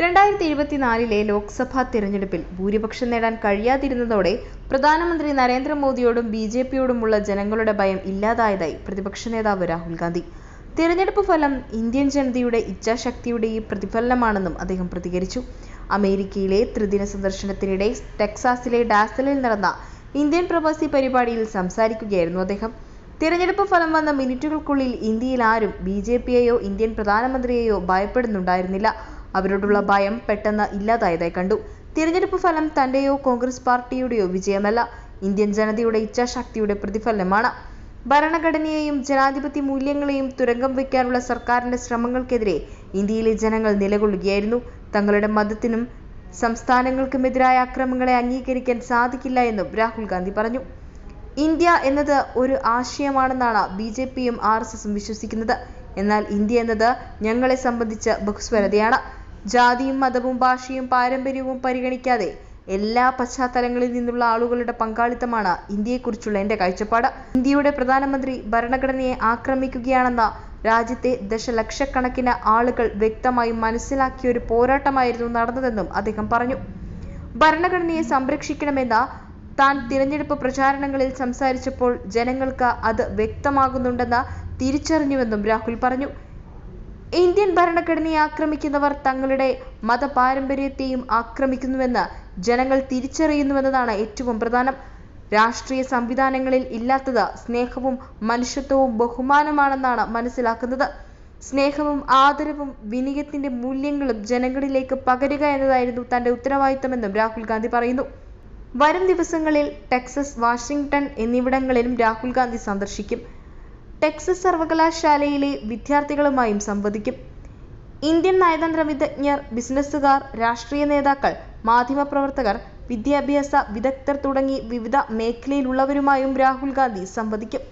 രണ്ടായിരത്തി ഇരുപത്തിനാലിലെ ലോക്സഭാ തിരഞ്ഞെടുപ്പിൽ ഭൂരിപക്ഷം നേടാൻ കഴിയാതിരുന്നതോടെ പ്രധാനമന്ത്രി നരേന്ദ്രമോദിയോടും ബി ജെ പിയോടുമുള്ള ജനങ്ങളുടെ ഭയം ഇല്ലാതായതായി പ്രതിപക്ഷ നേതാവ് രാഹുൽ ഗാന്ധി. തിരഞ്ഞെടുപ്പ് ഫലം ഇന്ത്യൻ ജനതയുടെ ഇച്ഛാശക്തിയുടെ പ്രതിഫലനമാണെന്നും അദ്ദേഹം പ്രതികരിച്ചു. അമേരിക്കയിലെ ത്രിദിന സന്ദർശനത്തിനിടെ ടെക്സാസിലെ ഡാസലിൽ നടന്ന ഇന്ത്യൻ പ്രവാസി പരിപാടിയിൽ സംസാരിക്കുകയായിരുന്നു അദ്ദേഹം. തിരഞ്ഞെടുപ്പ് ഫലം വന്ന മിനിറ്റുകൾക്കുള്ളിൽ ഇന്ത്യയിൽ ആരും ബി ജെ പിയെയോ ഇന്ത്യൻ പ്രധാനമന്ത്രിയെയോ ഭയപ്പെടുന്നുണ്ടായിരുന്നില്ല. അവരോടുള്ള ഭയം പെട്ടെന്ന് ഇല്ലാതായതായി കണ്ടു. തിരഞ്ഞെടുപ്പ് ഫലം തന്റെയോ കോൺഗ്രസ് പാർട്ടിയുടെയോ വിജയമല്ല. ഇന്ത്യൻ ജനതയുടെ ഇച്ഛാശക്തിയുടെ പ്രതിഫലനമാണ്. ഭരണഘടനയെയും ജനാധിപത്യ മൂല്യങ്ങളെയും തുരങ്കം വയ്ക്കാനുള്ള സർക്കാരിന്റെ ശ്രമങ്ങൾക്കെതിരെ ഇന്ത്യയിലെ ജനങ്ങൾ നിലകൊള്ളുകയായിരുന്നു. തങ്ങളുടെ മതത്തിനും സംസ്ഥാനങ്ങൾക്കുമെതിരായ അക്രമങ്ങളെ അംഗീകരിക്കാൻ സാധിക്കില്ല എന്നും രാഹുൽ ഗാന്ധി പറഞ്ഞു. ഇന്ത്യ എന്നത് ഒരു ആശയമാണെന്നാണ് ബി ജെ പിയും ആർ എസ് എസും വിശ്വസിക്കുന്നത്. എന്നാൽ ഇന്ത്യ എന്നത് ഞങ്ങളെ സംബന്ധിച്ച് ബഹുസ്വരതയാണ്. ജാതിയും മതവും ഭാഷയും പാരമ്പര്യവും പരിഗണിക്കാതെ എല്ലാ പശ്ചാത്തലങ്ങളിൽ നിന്നുള്ള ആളുകളുടെ പങ്കാളിത്തമാണ് ഇന്ത്യയെക്കുറിച്ചുള്ള എന്റെ കാഴ്ചപ്പാട്. ഇന്ത്യയുടെ പ്രധാനമന്ത്രി ഭരണഘടനയെ ആക്രമിക്കുകയാണെന്ന രാജ്യത്തെ ദശലക്ഷക്കണക്കിന് ആളുകൾ വ്യക്തമായി മനസ്സിലാക്കിയ ഒരു പോരാട്ടമായിരുന്നു നടന്നതെന്നും അദ്ദേഹം പറഞ്ഞു. ഭരണഘടനയെ സംരക്ഷിക്കണമെന്ന താൻ തിരഞ്ഞെടുപ്പ് പ്രചാരണങ്ങളിൽ സംസാരിച്ചപ്പോൾ ജനങ്ങൾക്ക് അത് വ്യക്തമാകുന്നുണ്ടെന്ന് തിരിച്ചറിഞ്ഞുവെന്നും രാഹുൽ പറഞ്ഞു. ഇന്ത്യൻ ഭരണഘടനയെ ആക്രമിക്കുന്നവർ തങ്ങളുടെ മതപാരമ്പര്യത്തെയും ആക്രമിക്കുന്നുവെന്ന് ജനങ്ങൾ തിരിച്ചറിയുന്നുവെന്നതാണ് ഏറ്റവും പ്രധാനം. രാഷ്ട്രീയ സംവിധാനങ്ങളിൽ ഇല്ലാത്തത് സ്നേഹവും മനുഷ്യത്വവും ബഹുമാനമാണെന്നാണ് മനസ്സിലാക്കുന്നത്. സ്നേഹവും ആദരവും വിനയത്തിന്റെ മൂല്യങ്ങളും ജനങ്ങളിലേക്ക് പകരുക എന്നതായിരുന്നു തന്റെ ഉത്തരവാദിത്തമെന്നും രാഹുൽ ഗാന്ധി പറയുന്നു. വരും ദിവസങ്ങളിൽ ടെക്സസ് വാഷിംഗ്ടൺ എന്നിവിടങ്ങളിലും രാഹുൽ ഗാന്ധി സന്ദർശിക്കും. ടെക്സസ് സർവകലാശാലയിലെ വിദ്യാർത്ഥികളുമായും സംവദിക്കും. ഇന്ത്യൻ നയതന്ത്ര വിദഗ്ധർ ബിസിനസ്സുകാർ രാഷ്ട്രീയ നേതാക്കൾ മാധ്യമപ്രവർത്തകർ വിദ്യാഭ്യാസ വിദഗ്ധർ തുടങ്ങി വിവിധ മേഖലയിലുള്ളവരുമായും രാഹുൽ ഗാന്ധി സംവദിക്കും.